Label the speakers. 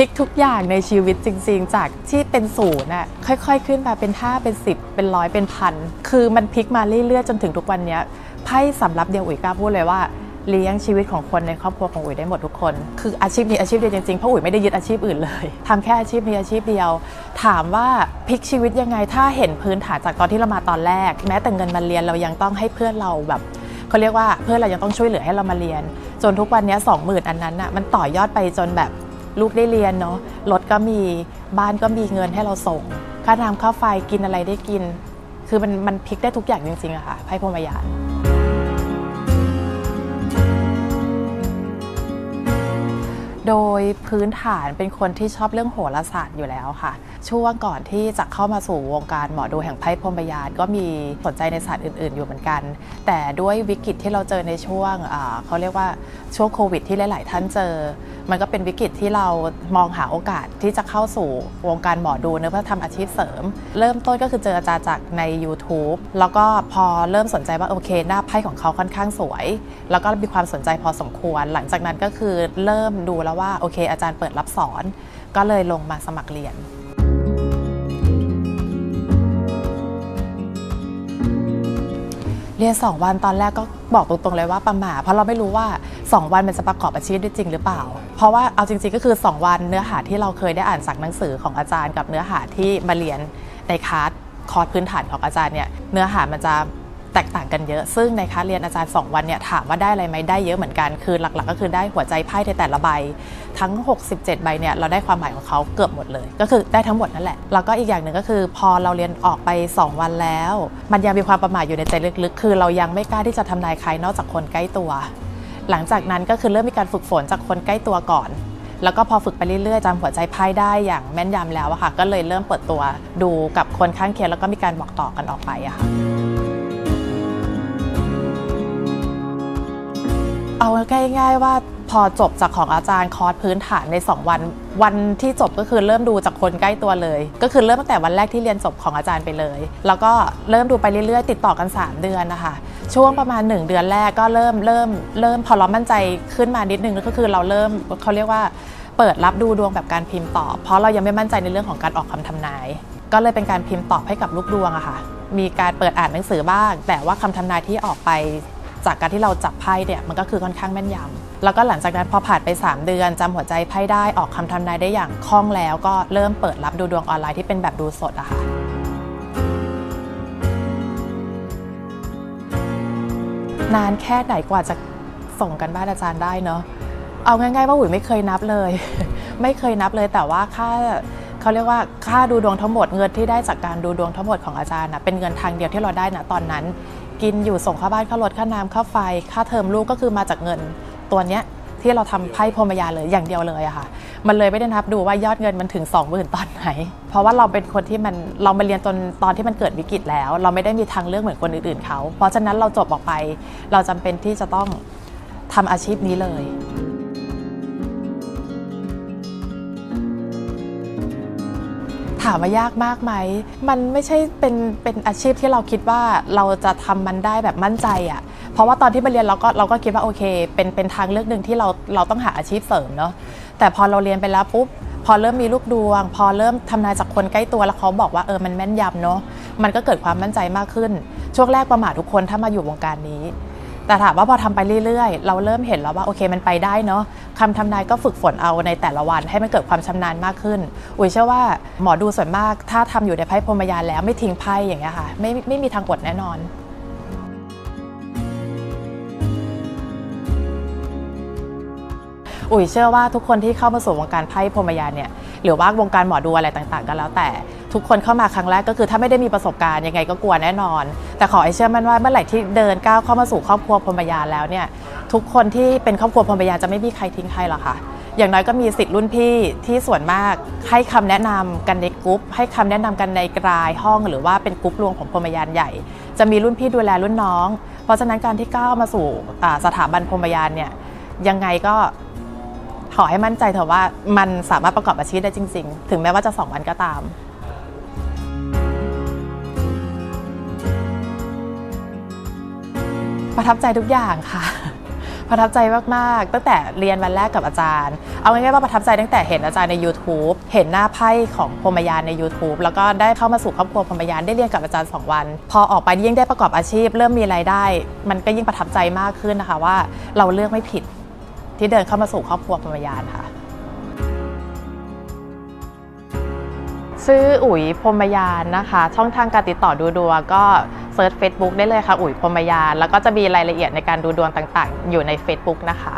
Speaker 1: พลิกทุกอย่างในชีวิตจริง ๆ จากที่เป็นศูนย์น่ะค่อย ๆ ขึ้นมาเป็น5เป็น10เป็นร้อยเป็นพันคือมันพลิกมาเรื่อยๆจนถึงทุกวันนี้ไพ่สำหรับเดียวอุ๋ยกล้าพูดเลยว่าเลี้ยงชีวิตของคนในครอบครัวของอุ๋ยได้หมดทุกคน คืออาชีพนี้อาชีพเดียวจริงๆ เพราะอุ๋ยไม่ได้ยึดอาชีพอื่นเลยทำแค่อาชีพนี้อาชีพเดียว ถามว่าพลิกชีวิตยังไง ถ้าเห็นพื้นฐานจากตอนที่เรามาตอนแรก แม้แต่เงินมาเรียนเรายังต้องให้เพื่อนเราแบบเขาเรียกว่าเพื่อนเรายังต้องช่วยเหลือให้เรามาเรียน จนทุกวันนี้สองหมื่นอันนั้นน่ะมันต่อยอดไปจนแบบ ลูกได้เรียนเนาะรถก็มีบ้านก็มีเงินให้เราส่ง ค่าน้ำค่าไฟกินอะไรได้กิน คือมันมันพลิกได้ทุกอย่างจริงๆอะค่ะไพ่พรมยาน โดยพื้นฐานเป็นคนที่ชอบเรื่องโหราศาสตร์อยู่แล้วค่ะ ช่วงก่อนที่จะเข้ามาสู่วงการหมอดูแห่งไพ่พรมยานก็มีสนใจในศาสตร์อื่น ๆ อยู่เหมือนกัน แต่ด้วยวิกฤตที่เราเจอในช่วงเขาเรียกว่าช่วงโควิด ที่หลาย ๆ ท่านเจอ มันก็เป็นวิกฤตที่เรามองหาโอกาสที่จะเข้าสู่วงการหมอดูเนอเพื่อทำอาชีพเสริม เริ่มต้นก็คือเจออาจารย์จากใน YouTube แล้วก็พอเริ่มสนใจว่าโอเค หน้าไพ่ของเขาค่อนข้างสวย แล้วก็มีความสนใจพอสมควร หลังจากนั้นก็คือเริ่มดูแล้วว่าโอเค อาจารย์เปิดรับสอน ก็เลยลงมาสมัครเรียน เรียน 2 วันตอนแรกก็บอกตรงๆเลยว่าประหม่าเพราะเราไม่รู้ว่า 2 วันมันจะประกอบอาชีพได้จริงหรือเปล่า เพราะว่าเอาจริงๆก็คือ 2 วันเนื้อหาที่เราเคยได้อ่านจากหนังสือของอาจารย์ กับเนื้อหาที่มาเรียนในคลาสคอร์สพื้นฐานของอาจารย์เนี่ยเนื้อหามันจะ แตกต่างกันเยอะ ซึ่งในคลาสเรียนอาจารย์ 2 วันเนี่ยถามว่าได้อะไรไหมได้เยอะเหมือนกัน คือหลักๆ ก็คือได้หัวใจไพ่ในแต่ละใบ ทั้ง 67 ใบเนี่ยเราได้ความหมายของเขาเกือบหมดเลย ก็คือได้ทั้งหมดนั่นแหละ แล้วก็อีกอย่างหนึ่งก็คือ พอเราเรียนออกไป 2 วันแล้ว มันยังมีความประมาทอยู่ในใจลึกๆ คือเรายังไม่กล้าที่จะทำนายใครนอกจากคนใกล้ตัว หลังจากนั้นก็คือเริ่มมีการฝึกฝนจากคนใกล้ตัวก่อนแล้วก็พอฝึกไปเรื่อยๆจำหัวใจไพ่ได้อย่างแม่นยำแล้วอะค่ะ ก็เลยเริ่มเปิดตัวดูกับคนข้างเคียงแล้วก็มีการบอกต่อกันออกไปอะค่ะ เอาง่ายๆว่าพอจบจากของอาจารย์คอร์สพื้นฐานใน 2 วัน วันที่จบก็คือเริ่มดูจากคนใกล้ตัวเลย ก็คือเริ่มตั้งแต่วันแรกที่เรียนจบของอาจารย์ไปเลย แล้วก็เริ่มดูไปเรื่อยๆ ติดต่อกัน 3 เดือนนะคะช่วงประมาณ 1 เดือนแรกก็เริ่มเริ่มเริ่มพอเรามั่นใจขึ้นมานิดนึงก็คือเราเริ่มเขาเรียกว่าเปิดรับดูดวงแบบการพิมพ์ตอบ เพราะเรายังไม่มั่นใจในเรื่องของการออกคำทำนาย ก็เลยเป็นการพิมพ์ตอบให้กับลูกดวงอะค่ะมีการเปิดอ่านหนังสือบ้าง แต่ว่าคำทำนายที่ออกไป จากการที่เราจับไพ่เนี่ยมันก็คือค่อนข้างแม่นยำแล้วก็หลังจากนั้นพอผ่านไป 3 เดือนจำหัวใจไพ่ได้ออกคำทำนายได้อย่างคล่องแล้ว ก็เริ่มเปิดรับดูดวงออนไลน์ที่เป็นแบบดูสดอะค่ะนานแค่ไหนกว่าจะส่งกันบ้านอาจารย์ได้เนาะเอาง่ายๆว่าอุ๋ยไม่เคยนับเลย ไม่เคยนับเลยแต่ว่าค่าเขาเรียกว่าค่าดูดวงทั้งหมดเงินที่ได้จากการดูดวงทั้งหมดของอาจารย์นะเป็นเงินทางเดียวที่เราได้นะตอนนั้น กินอยู่ส่งค่าบ้านค่ารถค่าน้ำค่าไฟ ค่าเทอมลูกก็คือมาจากเงินตัวเนี้ยที่เราทำไพ่พรมยาเลยอย่างเดียวเลยอะค่ะ มันเลยไม่ได้นับดูว่ายอดเงินมันถึง 20,000ตอนไหน เพราะว่าเราเป็นคนที่มันเรามาเรียนจนตอนที่มันเกิดวิกฤตแล้ว เราไม่ได้มีทางเลือกเหมือนคนอื่นๆเขา เพราะฉะนั้นเราจบออกไป เราจำเป็นที่จะต้องทำอาชีพนี้เลยามว่ายากมากไหม มันไม่ใช่เป็นเป็นอาชีพที่เราคิดว่าเราจะทำมันได้แบบมั่นใจอะ่ะ เพราะว่าตอนที่มาเรียนเราก็เราก็คิดว่าโอเค เป็นเป็นทางเลือกหนึ่งที่เราเราต้องหาอาชีพเสริมเนาะ แต่พอเราเรียนไปแล้วปุ๊บพอเริ่มมีลูกดวง พอเริ่มทำนายจากคนใกล้ตัวแล้วเขาบอกว่าเออมันแม่นยำเนาะ มันก็เกิดความมั่นใจมากขึ้น ช่วงแรกประมาททุกคนถ้ามาอยู่วงการนี้ แต่ถามว่าพอทำไปเรื่อยๆ เราเริ่มเห็นแล้วว่าโอเคมันไปได้เนาะคำทำนายก็ฝึกฝนเอาในแต่ละวันให้มันเกิดความชำนาญมากขึ้น อุ๋ยเชื่อว่าหมอดูส่วนมาก ถ้าทำอยู่ในไพ่พรมยานแล้วไม่ทิ้งไพ่อย่างเงี้ยค่ะไม่ไม่มีทางอดแน่นอนอุ๋ยเชื่อว่าทุกคนที่เข้ามาสู่วงการไพ่พรมยานเนี่ยหรือว่าวงการหมอดูอะไรต่างๆกันแล้วแต่ ทุกคนเข้ามาครั้งแรกก็คือถ้าไม่ได้มีประสบการณ์ยังไงก็กลัวแน่นอน แต่ขอให้เชื่อมั่นว่าเมื่อไหร่ที่เดินก้าวเข้ามาสู่ครอบครัวพรมยานแล้วเนี่ยทุกคนที่เป็นครอบครัวพรมยานจะไม่มีใครทิ้งใครหรอกค่ะ อย่างน้อยก็มีสิทธิ์รุ่นพี่ที่ส่วนมากให้คำแนะนำกันในกรุ๊ปให้คำแนะนำกันในกรายห้องหรือว่าเป็นกรุ๊ปรวมของพรมยานใหญ่ จะมีรุ่นพี่ดูแลรุ่นน้อง เพราะฉะนั้นการที่ก้าวมาสู่สถาบันพรมยานเนี่ยยังไงก็ขอให้มั่นใจเถอะว่ามันสามารถประกอบอาชีพได้จริง ๆ ถึงแม้ว่าจะ2วันก็ตาม ประทับใจทุกอย่างค่ะ ประทับใจมาก ๆ ตั้งแต่เรียนวันแรกกับอาจารย์ เอาง่ายๆว่าประทับใจตั้งแต่เห็นอาจารย์ใน YouTube เห็นหน้าไพ่ของพรมยานใน YouTube แล้วก็ได้เข้ามาสู่ครอบครัวพรมยานได้เรียนกับอาจารย์ 2 วัน พอออกไปยิ่งได้ประกอบอาชีพ เริ่มมีรายได้ มันก็ยิ่งประทับใจมากขึ้นนะคะว่าเราเลือกไม่ผิดที่เดินเข้ามาสู่ครอบครัวพรมยานค่ะ ชื่ออุ๋ยพรมยานนะคะ ช่องทางการติดต่อดูดวงก็เซิร์ช Facebook ได้เลยค่ะ อุ๋ยพรมยาน แล้วก็จะมีรายละเอียดในการดูดวงต่างๆ อยู่ใน Facebook นะคะ